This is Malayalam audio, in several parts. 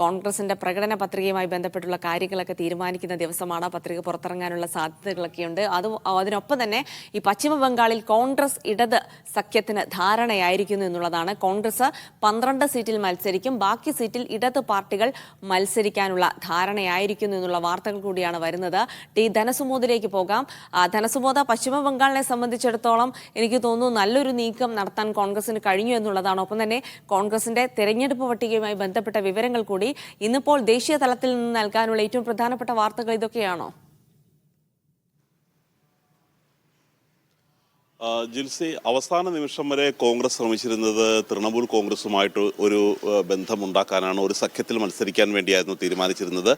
കോൺഗ്രസിന്റെ പ്രകടന പത്രികയുമായി ബന്ധപ്പെട്ടുള്ള കാര്യങ്ങളൊക്കെ തീരുമാനിക്കുന്ന ദിവസമാണ് പത്രിക പുറത്തിറങ്ങാനുള്ള സാധ്യതകളൊക്കെയുണ്ട്. അത് അതിനൊപ്പം തന്നെ ഈ പശ്ചിമ ബംഗാളിൽ കോൺഗ്രസ് ഇടത് സഖ്യത്തിന് ധാരണയായിരിക്കുന്നു എന്നുള്ളതാണ്. കോൺഗ്രസ് പന്ത്രണ്ട് സീറ്റിൽ മത്സരിക്കും ബാക്കി സീറ്റിൽ ഇടത് പാർട്ടികൾ മത്സരിക്കാനുള്ള ധാരണയായിരിക്കുന്നു എന്നുള്ള വാർത്തകൾ കൂടിയാണ് വരുന്നത്. ടി ധനസുമോദിലേക്ക് പോകാം. ധനസുമോദ പശ്ചിമ ബംഗാളിനെ സംബന്ധിച്ചിടത്തോളം എനിക്ക് തോന്നുന്നു നല്ലൊരു നീക്കം നടത്താൻ കോൺഗ്രസിന് കഴിഞ്ഞു എന്നുള്ളതാണ്. ഒപ്പം തന്നെ കോൺഗ്രസിന്റെ തെരഞ്ഞെടുപ്പ് പട്ടികയുമായി ബന്ധപ്പെട്ട വിവരങ്ങൾ കൂടി ഇന്നിപ്പോൾ ദേശീയ തലത്തിൽ നിന്ന് നൽകാനുള്ള ഏറ്റവും പ്രധാനപ്പെട്ട വാർത്തകൾ ഇതൊക്കെയാണോ? ജിൽസി അവസാന നിമിഷം വരെ കോൺഗ്രസ് ശ്രമിച്ചിരുന്നത് തൃണമൂൽ കോൺഗ്രസുമായിട്ട് ഒരു ബന്ധമുണ്ടാക്കാനാണ് ഒരു സഖ്യത്തിൽ മത്സരിക്കാൻ വേണ്ടിയായിരുന്നു തീരുമാനിച്ചിരുന്നത്.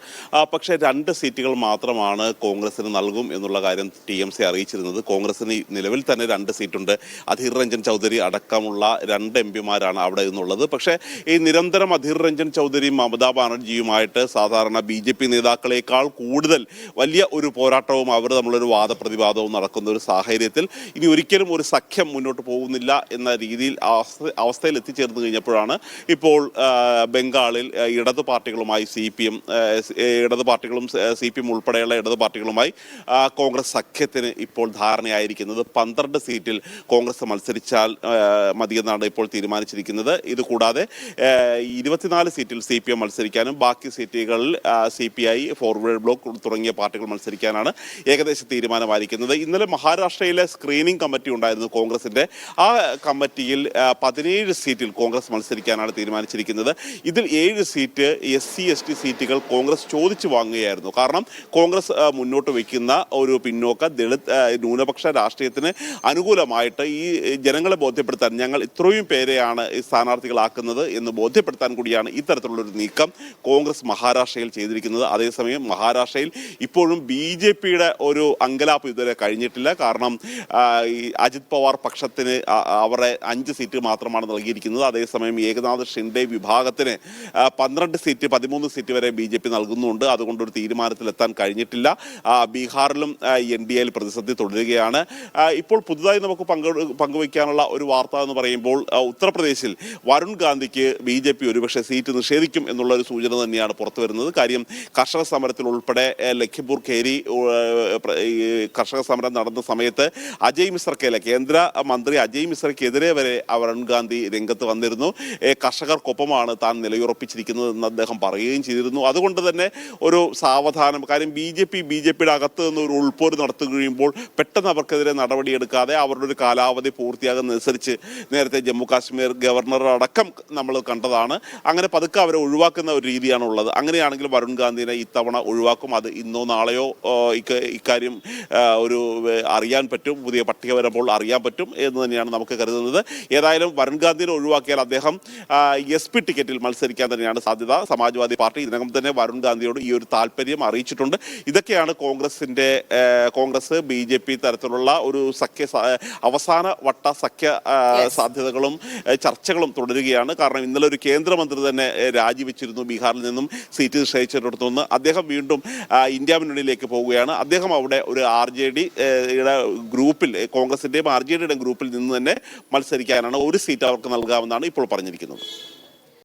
പക്ഷേ രണ്ട് സീറ്റുകൾ മാത്രമാണ് കോൺഗ്രസിന് നൽകും എന്നുള്ള കാര്യം ടി എം സി അറിയിച്ചിരുന്നത്. കോൺഗ്രസിന് നിലവിൽ തന്നെ രണ്ട് സീറ്റുണ്ട്. അധീർ രഞ്ജൻ ചൗധരി അടക്കമുള്ള രണ്ട് എം പിമാരാണ് അവിടെ നിന്നുള്ളത്. പക്ഷേ ഈ നിരന്തരം അധീർ രഞ്ജൻ ചൗധരിയും മമതാ ബാനർജിയുമായിട്ട് സാധാരണ ബി ജെ പി നേതാക്കളെക്കാൾ കൂടുതൽ വലിയ ഒരു പോരാട്ടവും അവർ തമ്മിലൊരു വാദപ്രതിവാദവും നടക്കുന്ന ഒരു സാഹചര്യത്തിൽ ഇനി ഒരിക്കലും ഒരു സഖ്യം മുന്നോട്ട് പോകുന്നില്ല എന്ന രീതിയിൽ അവസ്ഥ അവസ്ഥയിൽ എത്തിച്ചേർന്ന് കഴിഞ്ഞപ്പോഴാണ് ഇപ്പോൾ ബംഗാളിൽ ഇടതു പാർട്ടികളുമായി സി പി എം ഇടത് പാർട്ടികളും സി പി എം ഉൾപ്പെടെയുള്ള ഇടത് പാർട്ടികളുമായി കോൺഗ്രസ് സഖ്യത്തിന് ഇപ്പോൾ ധാരണയായിരിക്കുന്നത് പന്ത്രണ്ട് സീറ്റിൽ കോൺഗ്രസ് മത്സരിച്ചാൽ മതിയെന്നാണ് ഇപ്പോൾ തീരുമാനിച്ചിരിക്കുന്നത്. ഇതുകൂടാതെ ഇരുപത്തിനാല് സീറ്റിൽ സി പി എം മത്സരിക്കാനും ബാക്കി സീറ്റുകളിൽ C P I forward bloc തുടങ്ങിയ പാർട്ടികൾ മത്സരിക്കാനാണ് ഏകദേശ തീരുമാനമായിരിക്കുന്നത്. ഇന്നലെ മഹാരാഷ്ട്രയിലെ സ്ക്രീനിംഗ് കമ്മിറ്റി ഉണ്ടായിരുന്നു കോൺഗ്രസിന്റെ. ആ കമ്മിറ്റിയിൽ പതിനേഴ് സീറ്റിൽ കോൺഗ്രസ് മത്സരിക്കാനാണ് തീരുമാനിച്ചിരിക്കുന്നത്. ഇതിൽ ഏഴ് seat S C S T സീറ്റുകൾ കോൺഗ്രസ് ചോദിച്ചു വാങ്ങുകയായിരുന്നു. കാരണം കോൺഗ്രസ് മുന്നോട്ട് വയ്ക്കുന്ന ഒരു പിന്നോക്ക ദളിത് ന്യൂനപക്ഷ രാഷ്ട്രീയത്തിന് അനുകൂലമായിട്ട് ഈ ജനങ്ങളെ ബോധ്യപ്പെടുത്താൻ ഞങ്ങൾ ഇത്രയും പേരെയാണ് ഈ സ്ഥാനാർത്ഥികളാക്കുന്നത് എന്ന് ബോധ്യപ്പെടുത്താൻ കൂടിയാണ് ഇത്തരത്തിലുള്ളൊരു നീക്കം കോൺഗ്രസ് മഹാരാഷ്ട്രയിൽ ചെയ്തിരിക്കുന്നത്. അതേസമയം മഹാരാഷ്ട്രയിൽ ഇപ്പോഴും ബി ജെ പിയുടെ ഒരു അങ്കലാപ്പ് ഇതുവരെ കഴിഞ്ഞിട്ടില്ല. കാരണം ഈ അജിത് പവാർ പക്ഷത്തിന് അവരെ അഞ്ച് സീറ്റ് മാത്രമാണ് നൽകിയിരിക്കുന്നത്. അതേസമയം ഏകനാഥ് ഷിൻഡെ വിഭാഗത്തിന് പന്ത്രണ്ട് സീറ്റ് പതിമൂന്ന് സീറ്റ് വരെ ബി ജെ പി നൽകുന്നുണ്ട്. അതുകൊണ്ട് ഒരു തീരുമാനത്തിലെത്താൻ കഴിഞ്ഞിട്ടില്ല. ബീഹാറിലും എൻ ഡി എയിൽ പ്രതിസന്ധി തുടരുകയാണ്. ഇപ്പോൾ പുതുതായി നമുക്ക് പങ്കു പങ്കുവയ്ക്കാനുള്ള ഒരു വാർത്ത എന്ന് പറയുമ്പോൾ ഉത്തർപ്രദേശിൽ വരുൺ ഗാന്ധിക്ക് ബി ജെ പി ഒരുപക്ഷെ സീറ്റ് നിഷേധിക്കും എന്നുള്ള ഒരു സൂചന തന്നെയാണ് പുറത്തു വരുന്നത്. കാര്യം കർഷക സമരത്തിൽ ഉൾപ്പെടെ ലഖിംപൂർ ഖേരി കർഷക സമരം നടന്ന സമയത്ത് അജയ് മിശ്രക്കേലെ കേന്ദ്ര മന്ത്രി അജയ് മിശ്രയ്ക്കെതിരെ വരെ അവർ ഗാന്ധി രംഗത്ത് വന്നിരുന്നു. കർഷകർക്കൊപ്പമാണ് താൻ നിലയുറപ്പിച്ചിരിക്കുന്നത് എന്ന് അദ്ദേഹം പറയുകയും ചെയ്തിരുന്നു. അതുകൊണ്ട് തന്നെ ഒരു സാവധാനം കാര്യം B J P B J പിയുടെ അകത്ത് നിന്ന് ഒരു ഉൾപ്പോര് നടത്തി കഴിയുമ്പോൾ പെട്ടെന്ന് അവർക്കെതിരെ നടപടിയെടുക്കാതെ അവരുടെ ഒരു കാലാവധി പൂർത്തിയാകുന്നതനുസരിച്ച് നേരത്തെ ജമ്മു കാശ്മീർ ഗവർണർ അടക്കം നമ്മൾ കണ്ടതാണ്. അങ്ങനെ പതുക്കെ അവരെ ഒഴിവാക്കുന്ന ഒരു രീതിയാണ് ഉള്ളത് അങ്ങനെയാണെങ്കിൽ വരുൺ ഗാന്ധിനെ ഇത്തവണ ഒഴിവാക്കും. അത് ഇന്നോ നാളെയോ ഇക്കാര്യം ഒരു അറിയാൻ പറ്റും. പുതിയ പട്ടിക വരുമ്പോൾ അറിയാൻ പറ്റും എന്ന് തന്നെയാണ് നമുക്ക് കരുതുന്നത്. ഏതായാലും വരുൺ ഗാന്ധിനെ ഒഴിവാക്കിയാൽ അദ്ദേഹം എസ് പി ടിക്കറ്റിൽ മത്സരിക്കാൻ തന്നെയാണ് സാധ്യത. സമാജ്വാദി പാർട്ടി ഇതിനകം തന്നെ വരുൺ ഗാന്ധിയോട് ഈ ഒരു താല്പര്യം അറിയിച്ചിട്ടുണ്ട്. ഇതൊക്കെയാണ് കോൺഗ്രസിന്റെ കോൺഗ്രസ് ബി ജെ പി തരത്തിലുള്ള ഒരു സഖ്യ അവസാന വട്ട സഖ്യ സാധ്യതകളും ചർച്ചകളും തുടരുകയാണ്. കാരണം ഇന്നലെ ഒരു കേന്ദ്രമന്ത്രി തന്നെ രാജിവെച്ചിരുന്നു ബീഹാറിൽ നിന്നും സീറ്റ് നിശ്ചയിച്ചിടത്തു നിന്ന്. അദ്ദേഹം വീണ്ടും ഇന്ത്യ മുന്നണിയിലേക്ക് പോവുകയാണ്. അദ്ദേഹം അവിടെ ഒരു ആർ ജെ ഡി ഗ്രൂപ്പിൽ ഏ, കോൺഗ്രസിന്റെയും ആർ ജെ ഡിയുടെയും ഗ്രൂപ്പിൽ നിന്ന് തന്നെ മത്സരിക്കാനാണ് ഒരു സീറ്റ് അവർക്ക് നൽകാമെന്നാണ് ഇപ്പോൾ പറഞ്ഞിരിക്കുന്നത്.